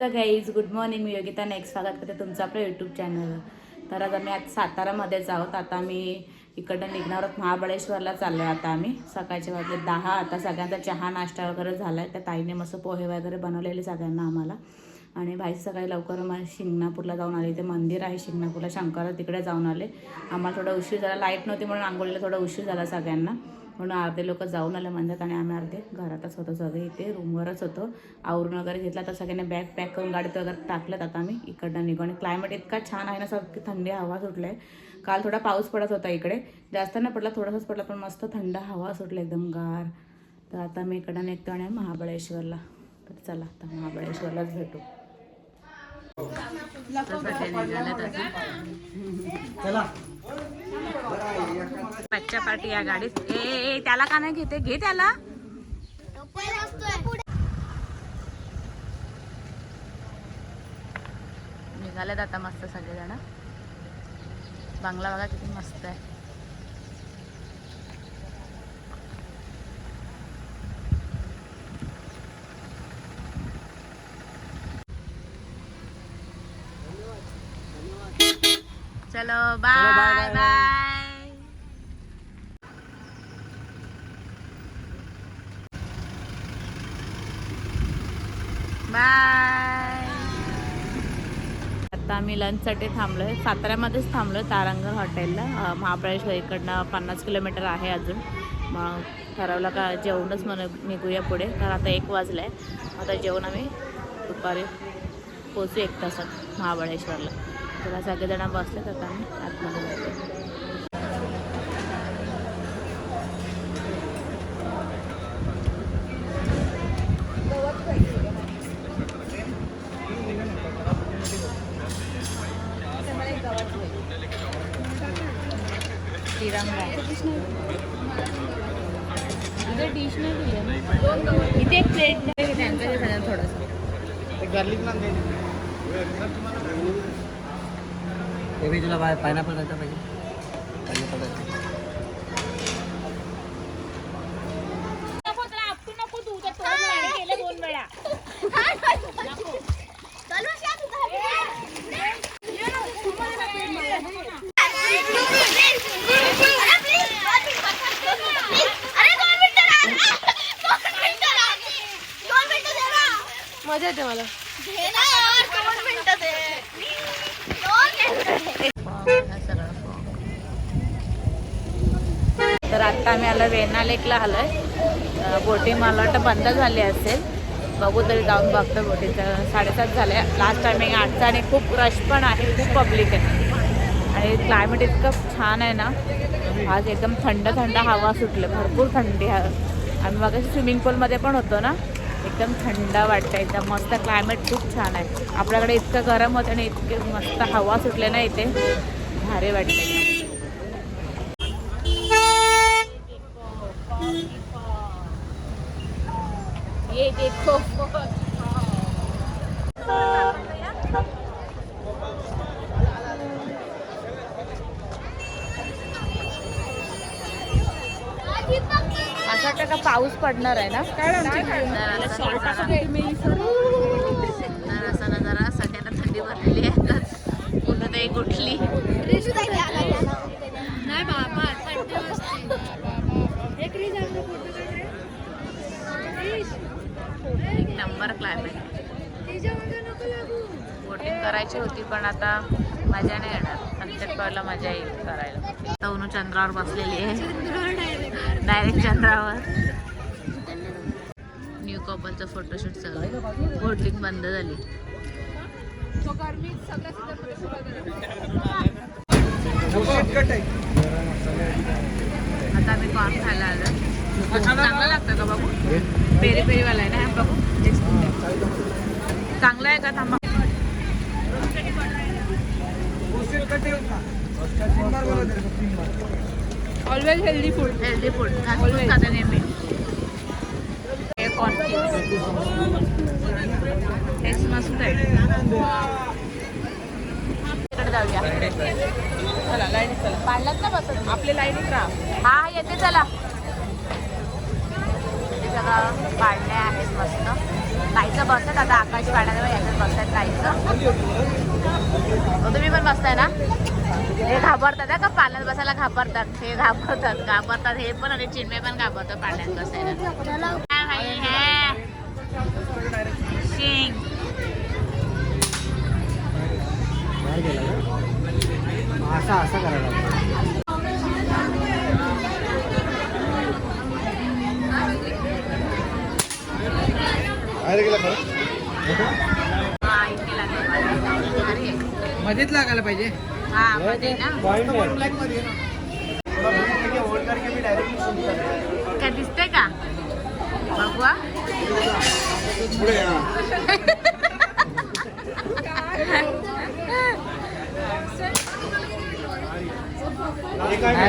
तर guys good morning मी Yogita next स्वागत करते तुमचं आपलं यूट्यूब चॅनल तर आज आम्ही आज सातारामध्येच आहोत आता आम्ही इकडनं निघणार आहोत. महाबळेश्वरला चाललो आहे आता आम्ही. सकाळच्या वाजले दहा. आता सगळ्यांचा चहा नाश्ता वगैरे झाला आहे त्या ताईने मस्त पोहे वगैरे बनवलेले सगळ्यांना आम्हाला. आणि भाई सकाळी लवकर मग शिंगणापूरला जाऊन आले. ते मंदिर आहे शिंगणापूरला. शंकरा तिकडे जाऊन आले. आम्हाला थोडा उशीर झाला. लाइट नव्हती म्हणून आंघोळीला थोडा उशीर झाला सगळ्यांना. म्हणून अर्धे लोक जाऊन आले म्हणतात आणि आम्ही अर्धे घरातच होतो सगळे इथे रूमवरच होतो. आवरून वगैरे घेतला तर सगळ्यांनी बॅग पॅक करून गाडीत वगैरे टाकलं आता आम्ही इकडनं निघू. आणि क्लायमेट इतका छान आहे ना सगळी थंडी हवा सुटली आहे काल थोडा पाऊस पडत होता इकडे. जास्त नाही पडला थोडासाच पडला पण मस्त थंड हवा सुटली एकदम गार. तर आता मी इकडं निघतो आणि महाबळेश्वरला. तर चला आता महाबळेश्वरलाच भेटू. चला. बच्चा पार्टी या गाडीत. ए, ए ए, त्याला का नाही घेते? घे त्याला. निघालेत आता मस्त सगळेजण. बंगला बघा किती मस्त आहे. चलो बाय बाय बाय आता आम्ही लंचसाठी थांबलोय. साताऱ्यामध्येच थांबलोय तारांगण हॉटेलला. महाबळेश्वर इकडनं पन्नास किलोमीटर आहे अजून. मग ठरवलं का जेवणच म्हण निघूया पुढे. कारण आता एक वाजलं आहे आता जेवण आम्ही दुपारी पोचू एक तासात महाबळेश्वरला. तुला सगळेजण बसले तर आम्ही. आतमध्ये इथे एक प्लेट त्यांचं थोडंसं. गार्लिक नान तुला पायनॅपल राहायचा पाहिजे पायनॅपल राहायचं मजा येते मला. तर आता आम्ही आलो वेणा लेकला आलोय. बोटी मला वाटतं बंद झाली असेल. बघू तरी जाऊन बघतो बोटीचं. साडेसात झाले लास्ट टायमिंग आठचा आणि खूप रश पण आहे. खूप पब्लिक आहे. आणि क्लायमेट इतकं छान आहे ना. आज एकदम थंड थंड हवा सुटले. भरपूर थंडी आहे. आम्ही मग स्विमिंग पूलमध्ये पण होतो ना. एकदम थंड वाटतं एकदम मस्त क्लायमेट खूप छान आहे. आपल्याकडे इतकं गरम होतं आणि इतके मस्त हवा सुटले ना इथे. भारी वाटते ये देखो असं वाटतं का पाऊस पडणार आहे ना? काय सगळ्यांना थंडी भरलेली आहे ते एक उठली. नाही बाबा एक नंबर क्लायमेट बोटिंग करायची होती पण आता मजा नाही येणार. पॉईंटला मजा येईल करायला. आता उनू चंद्रावर बसलेली आहे. डायरेक्ट चंद्रावर. कपलचं फोटोशूट चालू बोटिंग बंद झाली. आता आम्ही कॉर्न खायला आलो. चांगलं लागतं का बघू पेरी पेरीवाला आहे ना हा टेस्ट चांगलं आहे का? थांबा. Always healthy food healthy food खाते नेहमी. हे कॉर्न टेस्ट मस्त आहे इकडे जाऊया चला लाईन चला पाडलात ना बसत आपले लाईनीत राहा हा येते चला ते सगळं पाळणे आहेत मस्त ताईचं बसत आता आकाश पाण्याजवळ याच्यात बसतात काहीचं तुम्ही पण बसताय ना हे घाबरतात का पाण्यात बसायला घाबरतात हे घाबरतात घाबरतात हे पण आणि चिन्मय पण घाबरतात पाण्यात बसायला. भाई है? शिंग. असा असा करायला मध्येच लागायला पाहिजे हा मध्ये ना काय दिसतंय का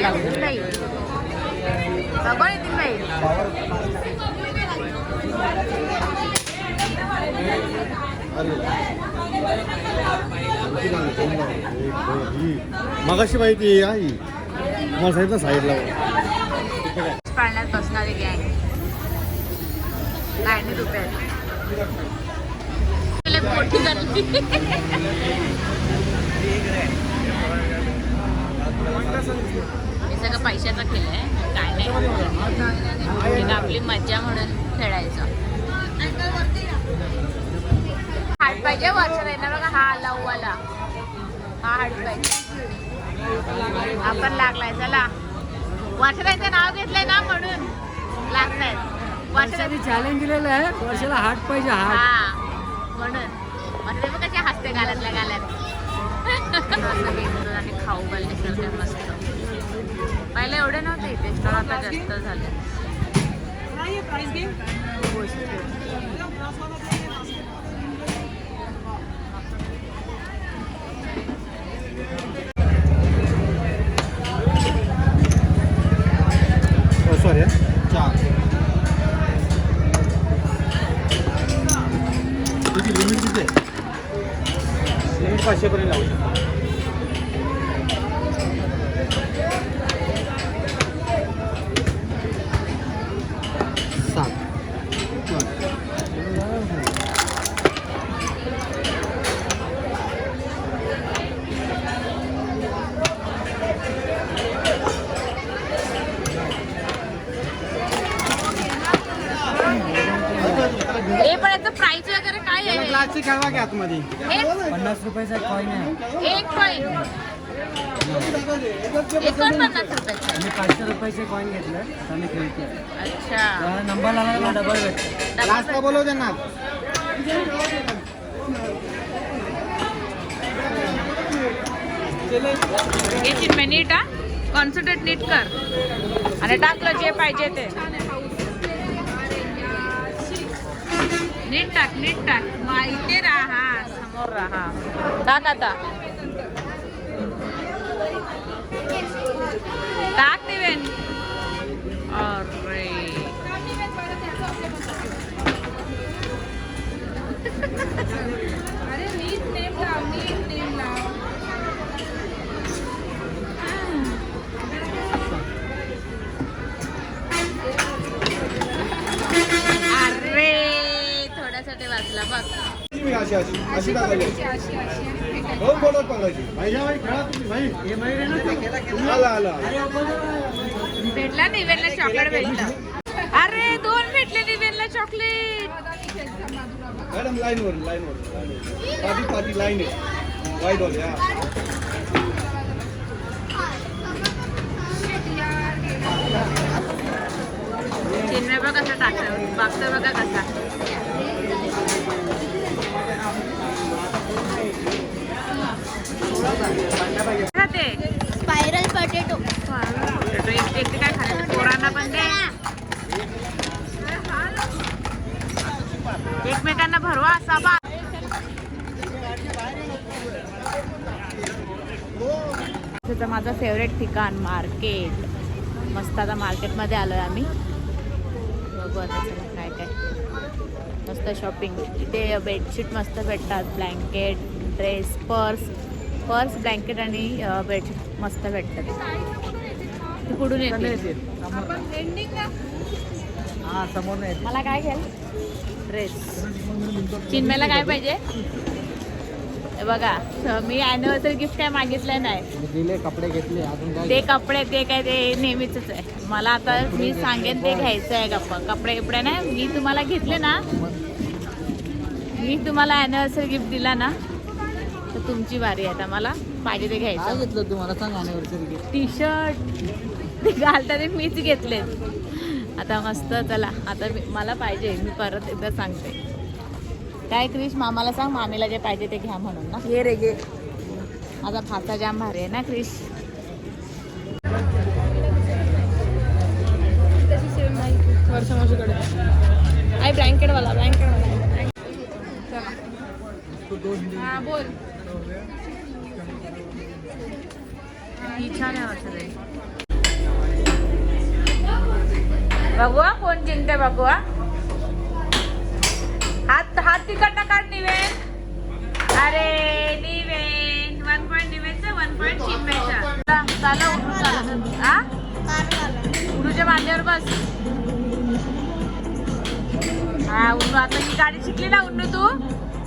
लागलं नाही. बघा येतील बाई. मगाशी माहिती आई. मला सांगितलं साईडला. पाळण्यात बसणारी गँग. नाही रुपये हे सगळं पैशाचा खेळ आहे काय नाही. आपली मज्जा म्हणून खेळायचं. हाट पाहिजे वर्षाला येणार बघा हा आला आला. हा हाट पाहिजे. आपण लागलाय चला. वर्षाचं नाव घेतलंय ना म्हणून. लागलाय. वर्षाला वर्षाने चॅलेंज दिलेलं आहे. वर्षाला हाट पाहिजे हाट. हा. म्हणून. म्हणजे मग कशी हसते गालातल्या गाल्यात असं घेतलं आणि खाऊ घालण्यासारखं मस्त पहिले एवढे नव्हते इथे. स्टॉल आता जास्त झाले. सॉरी रुपयाचे कॉईन घेतलं तर मी खेळते अच्छा. नंबर लागला डबल भेटतो ग्लास का बोलव त्यांना. नीट हा. कॉन्सन्ट्रेट नीट कर. आणि टाकलं जे पाहिजे ते. नीट टाक नीट टाक. माहिती राहा समोर राहा. टाक आता. टाक. अशी पकडायची हे माहिती आहे ना आला आला भेटला निवेदला चॉकलेट भेटलं. अरे दोन भेटले निवेदला चॉकलेट मॅडम लाईन वर लाईन वर पाठी पाठी लाईन आहे. वाईट वाले हा चिन्मय बघ कसं टाकतं बघतं बघा कसा. का ते स्पायरल पटेटो. पोटॅटो एक एक काय खायचं पोरांना पण दे. एकमेकांना भरवा असा बा माझं फेवरेट ठिकाण मार्केट मस्त आता मार्केटमध्ये आलो आहे आम्ही. बघू आता काय काय. मस्त शॉपिंग इथे बेडशीट मस्त भेटतात. Blanket dress purse purse blanket आणि बेडशीट मस्त भेटतात. कुठून येते हा समोर नाही मला काय घ्याल? ड्रेस चिन्मयला काय पाहिजे? हे बघा मी अॅनिव्हर्सरी गिफ्ट काय मागितलं नाही. मी दिले कपडे घेतले अजून काय ते कपडे ते काय ते नेहमीच आहे. मला आता मी सांगेन ते घ्यायचं आहे गप्पा. कपडे बिपडे नाही मी तुम्हाला घेतले ना. मी तुम्हाला अॅनिव्हर्सरी गिफ्ट दिला ना तुमची बारी आहे आता मला. पाहिजे ते घ्यायचं. घेतलं तू मला सांग टी शर्ट ते घालताना मीच घेतले आता मस्त चला. आता मला पाहिजे. मी परत एकदा सांगते. काय क्रिश मामाला सांग. मामीला जे पाहिजे ते घ्या म्हणून ना. ये रे गे माझा फाता जाम भारी आहे ना क्रिश? वर्षा मावशीकडे आई ब्लँकेट वाला ब्लँकेट वाला हा बोल. ही छान आहे बघू कोण जिंकते बघू हात हात तिकडनं काढ निवेन. अरे निवेन. वन पॉईंट निवेनचा वन पॉईंट चिन्मयचा चाला उठू चाला हा उडूच्या मांडीवर बस. हा उठू आता ही गाडी शिकली ना उन्नू तू?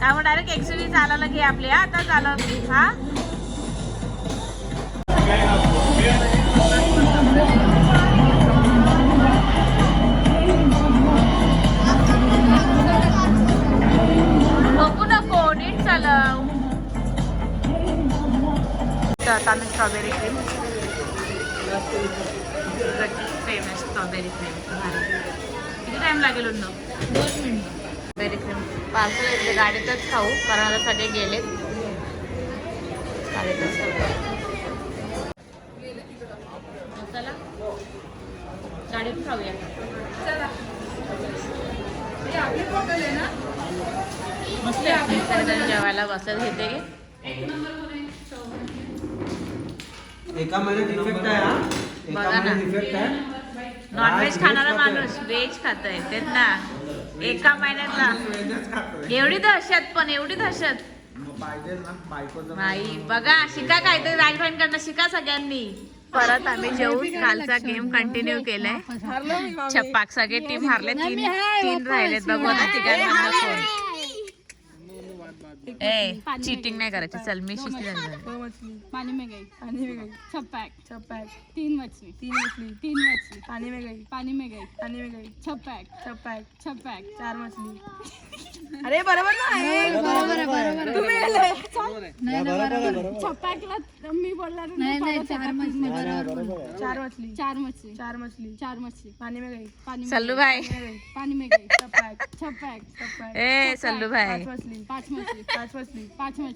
त्यामुळे डायरेक्ट एक्सुवी चालायला घे आपली. आता चालव हा? बघू नको नीट चालव. आता strawberry cream famous strawberry cream किती टाइम लागेल दोन मिनिट पार्सल येते गाडीतच खाऊ. कारण आता सगळे गेलेत गाडीतच खाऊ. चला. गाडीत खाऊया. मस्त आहे. जेवायला बसत घेते एका महिन्यात इफेक्ट आहे हा? बघा एका ना. महिन्यात इफेक्ट आहे? नॉनव्हेज खाणारा. माणूस व्हेज खातोय. तेच ना. एका महिन्यातला. एवढी दहशत पण एवढी दहशत. ना नाही बघा शिका काहीतरी राजभान कडनं शिका सगळ्यांनी. परत आम्ही जेवून कालचा गेम कंटिन्यू केलाय. छप्पाक सगळे टीम हारले. तीन तीन राहिलेत बघू तिघांमधनं कोण? ए चिटिंग नाही करायची. चल मी शिकले पानी में गई पानी में गई छपैक छपैक तीन मछली तीन मछली तीन मछली पानी में गई पानी में गई पानी में गई छपैक छपैक छपैक चार मछली अरे बरोबर ना. बरोबर बरोबर. छपैकला मी बोलला नाही नाही चार मछली चार मछली चार मछली चार मछली चार मछली पानी में गई पानी में सल्लू भाई. पानी में गई छपैक छपैक छपैक ए सल्लू भाई. मछली पांच मछली पांच ए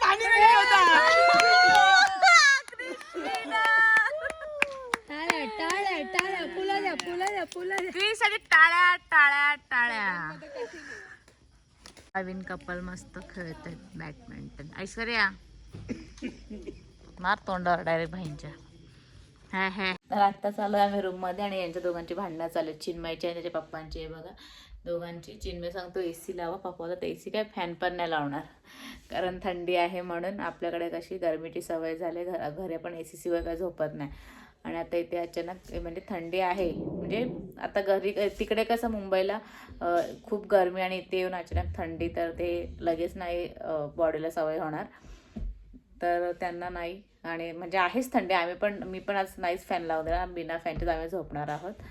टाळ्या टाळ्या टाळ्या द्या द्या द्या. टाळ्या टाळ्या टाळ्या. नवीन कपल मस्त खेळत आहेत बॅडमिंटन ऐश्वर्या मार तोंडावर डायरेक्ट भाईंच्या. हा हा. तर आत्ता चालू आहे आम्ही रूममध्ये आणि यांच्या दोघांची भांडणं चालू आहेत. चिन्मयची आणि त्याच्या पप्पांची आहे बघा. दोघांची. चिन्मय सांगतो ए सी लावा पप्पा तर ए सी काय फॅन पण नाही लावणार. कारण थंडी आहे म्हणून आपल्याकडे कशी गरमीची सवय झाली घरा घरी पण ए सी शिवाय काय झोपत नाही. आणि आता इथे अचानक म्हणजे थंडी आहे. म्हणजे आता घरी तिकडे कसं मुंबईला खूप गरमी आणि इथे येऊन अचानक थंडी तर ते लगेच नाही बॉडीला सवय होणार. तर त्यांना नाही. आणि म्हणजे आहेच थंडी. आम्ही पण मी पण आज नाहीच फॅन लावणार. बिना फॅनचेच आम्ही झोपणार आहोत.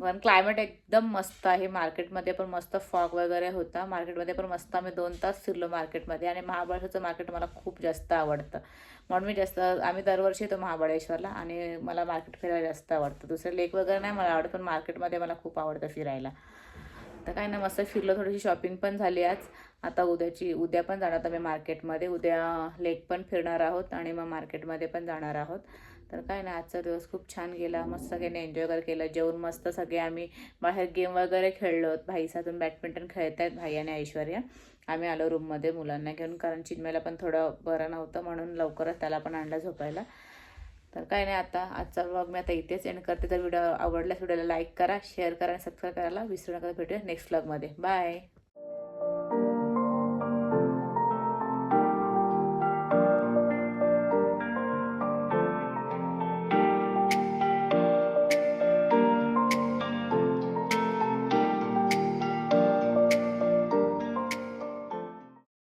पण क्लायमेट एकदम मस्त आहे. मार्केटमध्ये पण मस्त फॉग वगैरे होता. मार्केटमध्ये पण मस्त आम्ही दोन तास फिरलो मार्केटमध्ये आणि महाबळेश्वरचं मार्केट मला खूप जास्त आवडतं. म्हणून मी जास्त आम्ही दरवर्षी येतो महाबळेश्वरला आणि मला मार्केट फिरायला जास्त आवडतं. दुसरं लेक वगैरे नाही मला आवडत पण मार्केटमध्ये मला खूप आवडतं फिरायला. तर काय ना मस्त फिरलो थोडीशी शॉपिंग पण झाली आज. आता उद्याची उद्या पण जाणार आम्ही मार्केटमध्ये उद्या लेक पण फिरणार आहोत आणि मग मार्केटमध्ये पण जाणार आहोत. तर काय नाही आजचा दिवस खूप छान गेला. मस्त सगळ्यांनी एन्जॉय वगैरे केलं. जेवण मस्त सगळे आम्ही बाहेर गेम वगैरे खेळलो. भाई साथून बॅडमिंटन खेळत आहेत भाई आणि ऐश्वर्या. आम्ही आलो रूममध्ये मुलांना घेऊन कारण चिन्मयला पण थोडं बरं नव्हतं म्हणून लवकरच त्याला पण आणलं झोपायला. तर काय नाही आता आजचा व्लॉग मी आता इथेच एंड करते. तर व्हिडिओ आवडल्यास व्हिडिओला लाईक करा शेअर करा आणि सबस्क्राईब करायला विसरू नका भेटूया नेक्स्ट व्लॉगमध्ये बाय